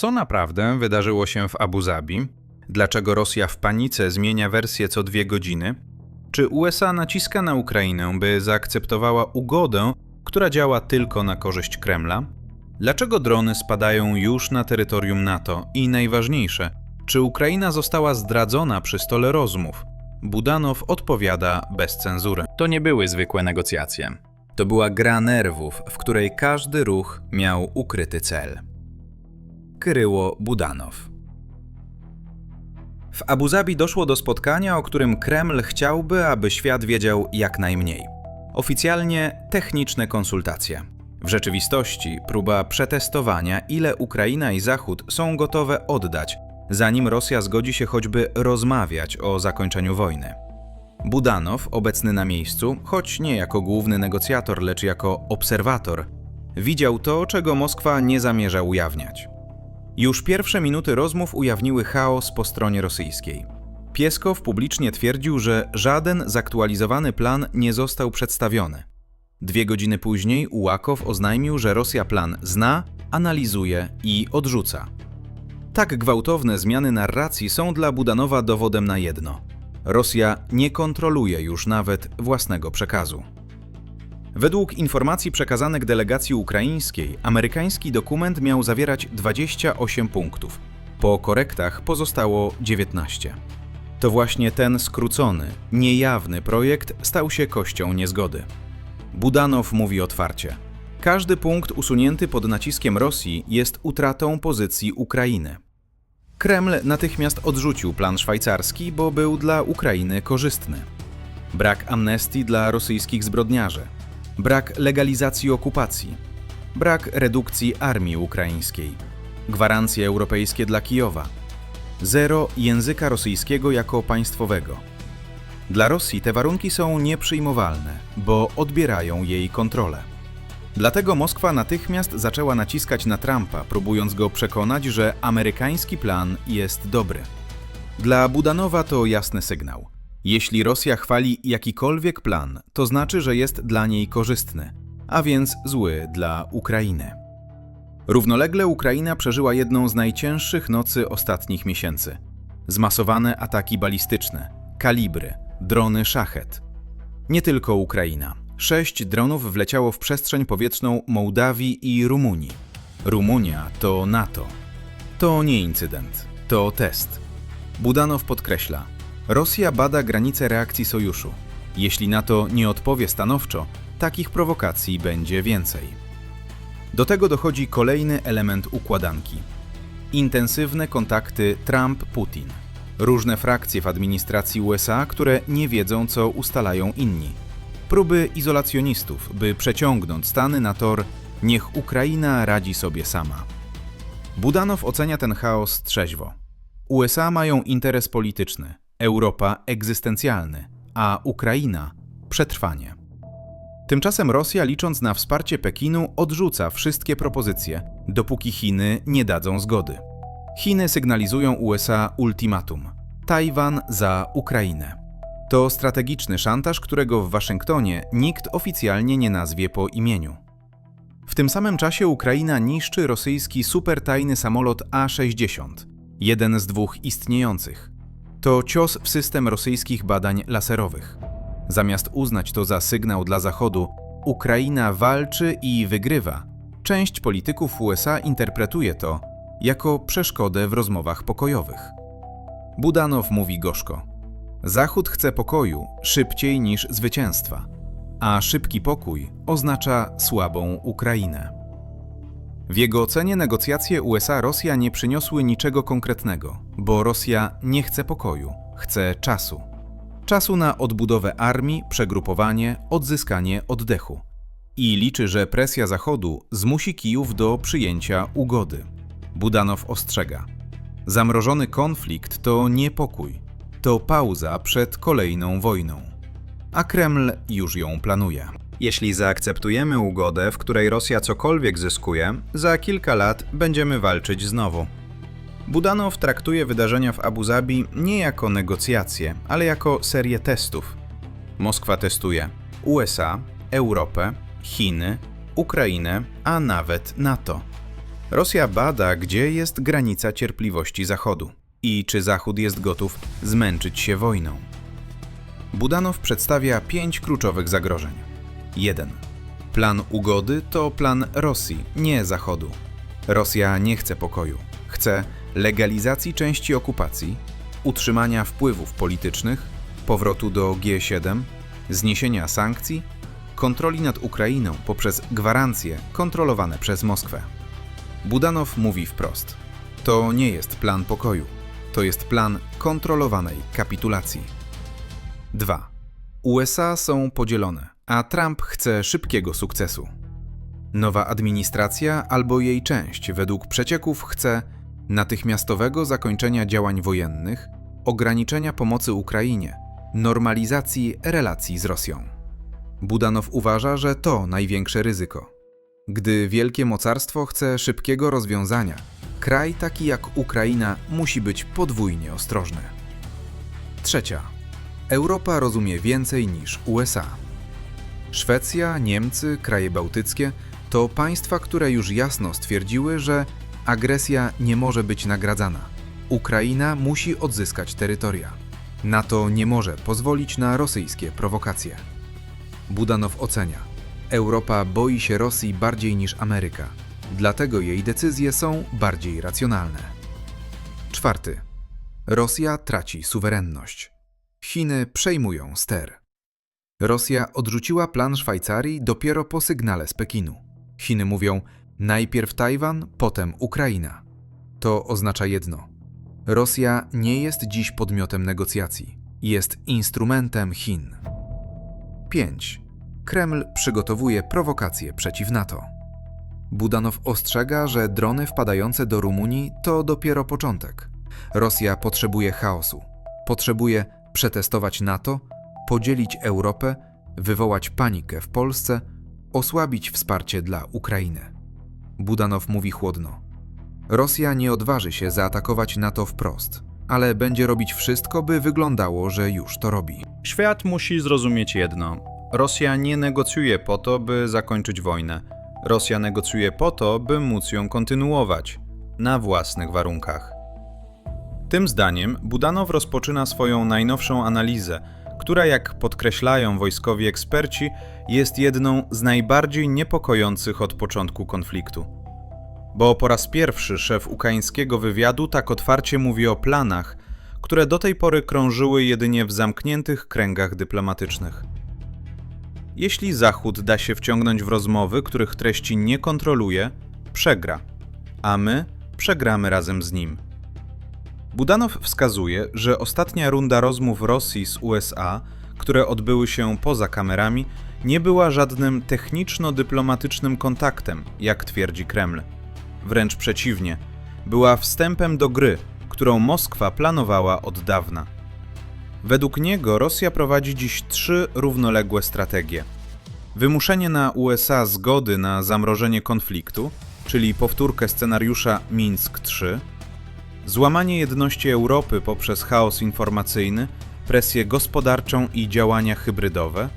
Co naprawdę wydarzyło się w Abu Zabi? Dlaczego Rosja w panice zmienia wersję co dwie godziny? Czy USA naciska na Ukrainę, by zaakceptowała ugodę, która działa tylko na korzyść Kremla? Dlaczego drony spadają już na terytorium NATO? I najważniejsze, czy Ukraina została zdradzona przy stole rozmów? Budanow odpowiada bez cenzury. To nie były zwykłe negocjacje. To była gra nerwów, w której każdy ruch miał ukryty cel. Kryło Budanow. W Abu Zabi doszło do spotkania, o którym Kreml chciałby, aby świat wiedział jak najmniej. Oficjalnie techniczne konsultacje. W rzeczywistości próba przetestowania, ile Ukraina i Zachód są gotowe oddać, zanim Rosja zgodzi się choćby rozmawiać o zakończeniu wojny. Budanow, obecny na miejscu, choć nie jako główny negocjator, lecz jako obserwator, widział to, czego Moskwa nie zamierza ujawniać. Już pierwsze minuty rozmów ujawniły chaos po stronie rosyjskiej. Pieskow publicznie twierdził, że żaden zaktualizowany plan nie został przedstawiony. Dwie godziny później Ułakow oznajmił, że Rosja plan zna, analizuje i odrzuca. Tak gwałtowne zmiany narracji są dla Budanowa dowodem na jedno: Rosja nie kontroluje już nawet własnego przekazu. Według informacji przekazanych delegacji ukraińskiej, amerykański dokument miał zawierać 28 punktów. Po korektach pozostało 19. To właśnie ten skrócony, niejawny projekt stał się kością niezgody. Budanow mówi otwarcie: Każdy punkt usunięty pod naciskiem Rosji jest utratą pozycji Ukrainy. Kreml natychmiast odrzucił plan szwajcarski, bo był dla Ukrainy korzystny. Brak amnestii dla rosyjskich zbrodniarzy, brak legalizacji okupacji, brak redukcji armii ukraińskiej, gwarancje europejskie dla Kijowa, zero języka rosyjskiego jako państwowego. Dla Rosji te warunki są nieprzyjmowalne, bo odbierają jej kontrolę. Dlatego Moskwa natychmiast zaczęła naciskać na Trumpa, próbując go przekonać, że amerykański plan jest dobry. Dla Budanowa to jasny sygnał. Jeśli Rosja chwali jakikolwiek plan, to znaczy, że jest dla niej korzystny, a więc zły dla Ukrainy. Równolegle Ukraina przeżyła jedną z najcięższych nocy ostatnich miesięcy. Zmasowane ataki balistyczne, kalibry, drony szachet. Nie tylko Ukraina. Sześć dronów wleciało w przestrzeń powietrzną Mołdawii i Rumunii. Rumunia to NATO. To nie incydent, to test. Budanow podkreśla: Rosja bada granice reakcji sojuszu. Jeśli NATO nie odpowie stanowczo, takich prowokacji będzie więcej. Do tego dochodzi kolejny element układanki. Intensywne kontakty Trump-Putin. Różne frakcje w administracji USA, które nie wiedzą, co ustalają inni. Próby izolacjonistów, by przeciągnąć Stany na tor niech Ukraina radzi sobie sama. Budanow ocenia ten chaos trzeźwo. USA mają interes polityczny, Europa egzystencjalny, a Ukraina przetrwanie. Tymczasem Rosja, licząc na wsparcie Pekinu, odrzuca wszystkie propozycje, dopóki Chiny nie dadzą zgody. Chiny sygnalizują USA ultimatum: Tajwan za Ukrainę. To strategiczny szantaż, którego w Waszyngtonie nikt oficjalnie nie nazwie po imieniu. W tym samym czasie Ukraina niszczy rosyjski supertajny samolot A-60, jeden z dwóch istniejących. To cios w system rosyjskich badań laserowych. Zamiast uznać to za sygnał dla Zachodu, Ukraina walczy i wygrywa. Część polityków USA interpretuje to jako przeszkodę w rozmowach pokojowych. Budanow mówi gorzko. Zachód chce pokoju szybciej niż zwycięstwa, a szybki pokój oznacza słabą Ukrainę. W jego ocenie negocjacje USA-Rosja nie przyniosły niczego konkretnego, bo Rosja nie chce pokoju, chce czasu. Czasu na odbudowę armii, przegrupowanie, odzyskanie oddechu. I liczy, że presja Zachodu zmusi Kijów do przyjęcia ugody. Budanow ostrzega. Zamrożony konflikt to nie pokój, to pauza przed kolejną wojną. A Kreml już ją planuje. Jeśli zaakceptujemy ugodę, w której Rosja cokolwiek zyskuje, za kilka lat będziemy walczyć znowu. Budanow traktuje wydarzenia w Abu Zabi nie jako negocjacje, ale jako serię testów. Moskwa testuje USA, Europę, Chiny, Ukrainę, a nawet NATO. Rosja bada, gdzie jest granica cierpliwości Zachodu i czy Zachód jest gotów zmęczyć się wojną. Budanow przedstawia pięć kluczowych zagrożeń. 1. Plan ugody to plan Rosji, nie Zachodu. Rosja nie chce pokoju. Chce legalizacji części okupacji, utrzymania wpływów politycznych, powrotu do G7, zniesienia sankcji, kontroli nad Ukrainą poprzez gwarancje kontrolowane przez Moskwę. Budanow mówi wprost: To nie jest plan pokoju, to jest plan kontrolowanej kapitulacji. 2. USA są podzielone, a Trump chce szybkiego sukcesu. Nowa administracja albo jej część, według przecieków, chce natychmiastowego zakończenia działań wojennych, ograniczenia pomocy Ukrainie, normalizacji relacji z Rosją. Budanow uważa, że to największe ryzyko. Gdy wielkie mocarstwo chce szybkiego rozwiązania, kraj taki jak Ukraina musi być podwójnie ostrożny. Trzecia. Europa rozumie więcej niż USA. Szwecja, Niemcy, kraje bałtyckie to państwa, które już jasno stwierdziły, że agresja nie może być nagradzana. Ukraina musi odzyskać terytoria. NATO nie może pozwolić na rosyjskie prowokacje. Budanow ocenia: Europa boi się Rosji bardziej niż Ameryka, dlatego jej decyzje są bardziej racjonalne. Czwarty. Rosja traci suwerenność. Chiny przejmują ster. Rosja odrzuciła plan Szwajcarii dopiero po sygnale z Pekinu. Chiny mówią najpierw Tajwan, potem Ukraina. To oznacza jedno: Rosja nie jest dziś podmiotem negocjacji, jest instrumentem Chin. 5. Kreml przygotowuje prowokacje przeciw NATO. Budanow ostrzega, że drony wpadające do Rumunii to dopiero początek. Rosja potrzebuje chaosu. Potrzebuje przetestować NATO, podzielić Europę, wywołać panikę w Polsce, osłabić wsparcie dla Ukrainy. Budanow mówi chłodno. Rosja nie odważy się zaatakować NATO wprost, ale będzie robić wszystko, by wyglądało, że już to robi. Świat musi zrozumieć jedno. Rosja nie negocjuje po to, by zakończyć wojnę. Rosja negocjuje po to, by móc ją kontynuować na własnych warunkach. Tym zdaniem Budanow rozpoczyna swoją najnowszą analizę, która, jak podkreślają wojskowi eksperci, jest jedną z najbardziej niepokojących od początku konfliktu. Bo po raz pierwszy szef ukraińskiego wywiadu tak otwarcie mówi o planach, które do tej pory krążyły jedynie w zamkniętych kręgach dyplomatycznych. Jeśli Zachód da się wciągnąć w rozmowy, których treści nie kontroluje, przegra, a my przegramy razem z nim. Budanow wskazuje, że ostatnia runda rozmów Rosji z USA, które odbyły się poza kamerami, nie była żadnym techniczno-dyplomatycznym kontaktem, jak twierdzi Kreml. Wręcz przeciwnie, była wstępem do gry, którą Moskwa planowała od dawna. Według niego Rosja prowadzi dziś trzy równoległe strategie: wymuszenie na USA zgody na zamrożenie konfliktu, czyli powtórkę scenariusza Mińsk III, złamanie jedności Europy poprzez chaos informacyjny, presję gospodarczą i działania hybrydowe,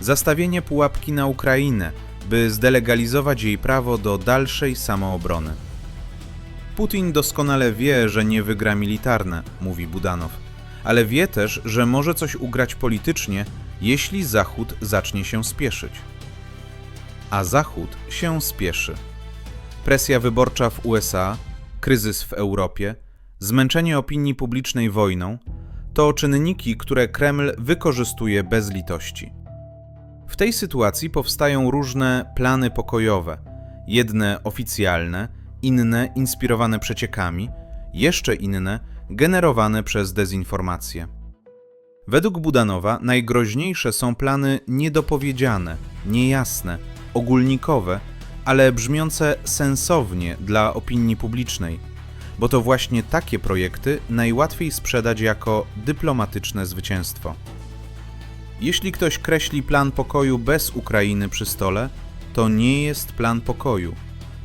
zastawienie pułapki na Ukrainę, by zdelegalizować jej prawo do dalszej samoobrony. Putin doskonale wie, że nie wygra militarne, mówi Budanow, ale wie też, że może coś ugrać politycznie, jeśli Zachód zacznie się spieszyć. A Zachód się spieszy. Presja wyborcza w USA, kryzys w Europie, zmęczenie opinii publicznej wojną to czynniki, które Kreml wykorzystuje bez litości. W tej sytuacji powstają różne plany pokojowe, jedne oficjalne, inne inspirowane przeciekami, jeszcze inne generowane przez dezinformację. Według Budanowa najgroźniejsze są plany niedopowiedziane, niejasne, ogólnikowe, ale brzmiące sensownie dla opinii publicznej, bo to właśnie takie projekty najłatwiej sprzedać jako dyplomatyczne zwycięstwo. Jeśli ktoś kreśli plan pokoju bez Ukrainy przy stole, to nie jest plan pokoju,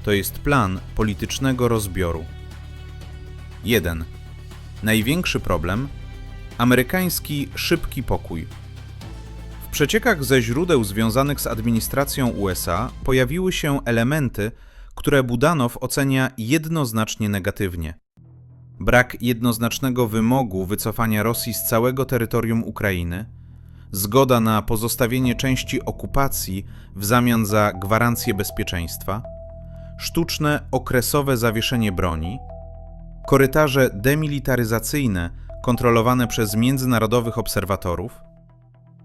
to jest plan politycznego rozbioru. 1. Największy problem amerykański szybki pokój. Przeciekach ze źródeł związanych z administracją USA pojawiły się elementy, które Budanow ocenia jednoznacznie negatywnie. Brak jednoznacznego wymogu wycofania Rosji z całego terytorium Ukrainy, zgoda na pozostawienie części okupacji w zamian za gwarancję bezpieczeństwa, sztuczne okresowe zawieszenie broni, korytarze demilitaryzacyjne kontrolowane przez międzynarodowych obserwatorów,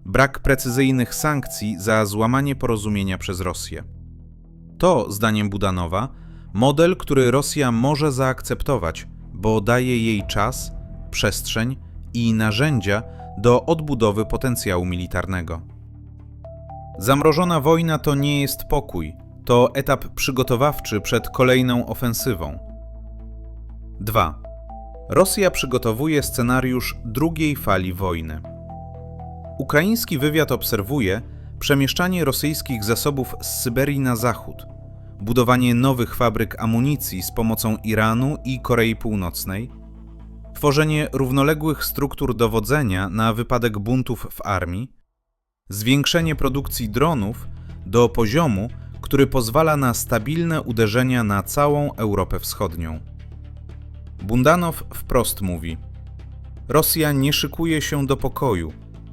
brak precyzyjnych sankcji za złamanie porozumienia przez Rosję. To, zdaniem Budanowa, model, który Rosja może zaakceptować, bo daje jej czas, przestrzeń i narzędzia do odbudowy potencjału militarnego. Zamrożona wojna to nie jest pokój, to etap przygotowawczy przed kolejną ofensywą. 2. Rosja przygotowuje scenariusz drugiej fali wojny. Ukraiński wywiad obserwuje przemieszczanie rosyjskich zasobów z Syberii na zachód, budowanie nowych fabryk amunicji z pomocą Iranu i Korei Północnej, tworzenie równoległych struktur dowodzenia na wypadek buntów w armii, zwiększenie produkcji dronów do poziomu, który pozwala na stabilne uderzenia na całą Europę Wschodnią. Bundanow wprost mówi: Rosja nie szykuje się do pokoju,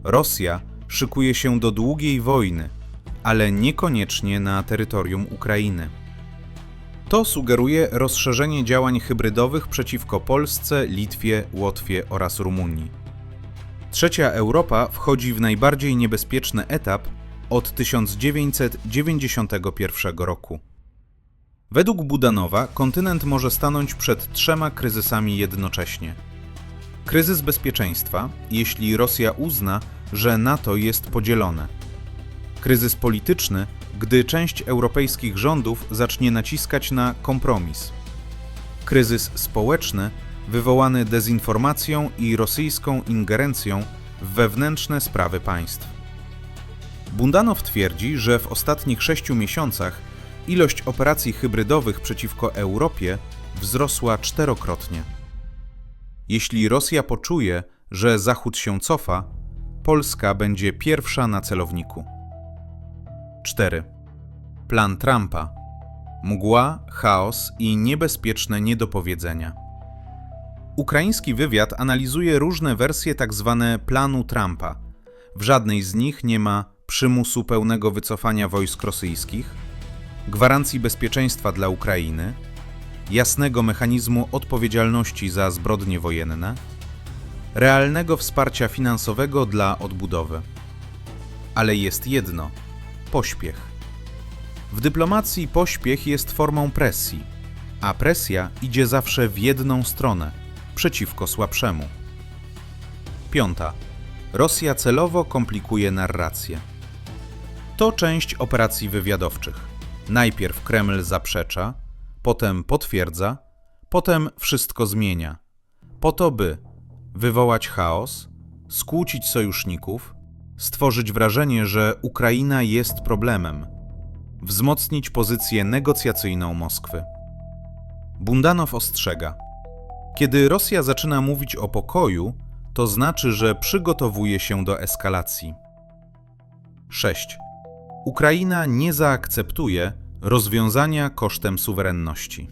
Rosja szykuje się do długiej wojny, ale niekoniecznie na terytorium Ukrainy. To sugeruje rozszerzenie działań hybrydowych przeciwko Polsce, Litwie, Łotwie oraz Rumunii. Trzecia Europa wchodzi w najbardziej niebezpieczny etap od 1991 roku. Według Budanowa kontynent może stanąć przed trzema kryzysami jednocześnie. Kryzys bezpieczeństwa, jeśli Rosja uzna, że NATO jest podzielone. Kryzys polityczny, gdy część europejskich rządów zacznie naciskać na kompromis. Kryzys społeczny, wywołany dezinformacją i rosyjską ingerencją w wewnętrzne sprawy państw. Bundanow twierdzi, że w ostatnich sześciu miesiącach ilość operacji hybrydowych przeciwko Europie wzrosła czterokrotnie. Jeśli Rosja poczuje, że Zachód się cofa, Polska będzie pierwsza na celowniku. 4. Plan Trumpa. Mgła, chaos i niebezpieczne niedopowiedzenia. Ukraiński wywiad analizuje różne wersje tzw. planu Trumpa. W żadnej z nich nie ma przymusu pełnego wycofania wojsk rosyjskich, gwarancji bezpieczeństwa dla Ukrainy, jasnego mechanizmu odpowiedzialności za zbrodnie wojenne, realnego wsparcia finansowego dla odbudowy. Ale jest jedno pośpiech. W dyplomacji pośpiech jest formą presji, a presja idzie zawsze w jedną stronę przeciwko słabszemu. Piąta. Rosja celowo komplikuje narrację. To część operacji wywiadowczych. Najpierw Kreml zaprzecza, potem potwierdza, potem wszystko zmienia. Po to, by wywołać chaos, skłócić sojuszników, stworzyć wrażenie, że Ukraina jest problemem, wzmocnić pozycję negocjacyjną Moskwy. Bundanow ostrzega: Kiedy Rosja zaczyna mówić o pokoju, to znaczy, że przygotowuje się do eskalacji. 6. Ukraina nie zaakceptuje rozwiązania kosztem suwerenności.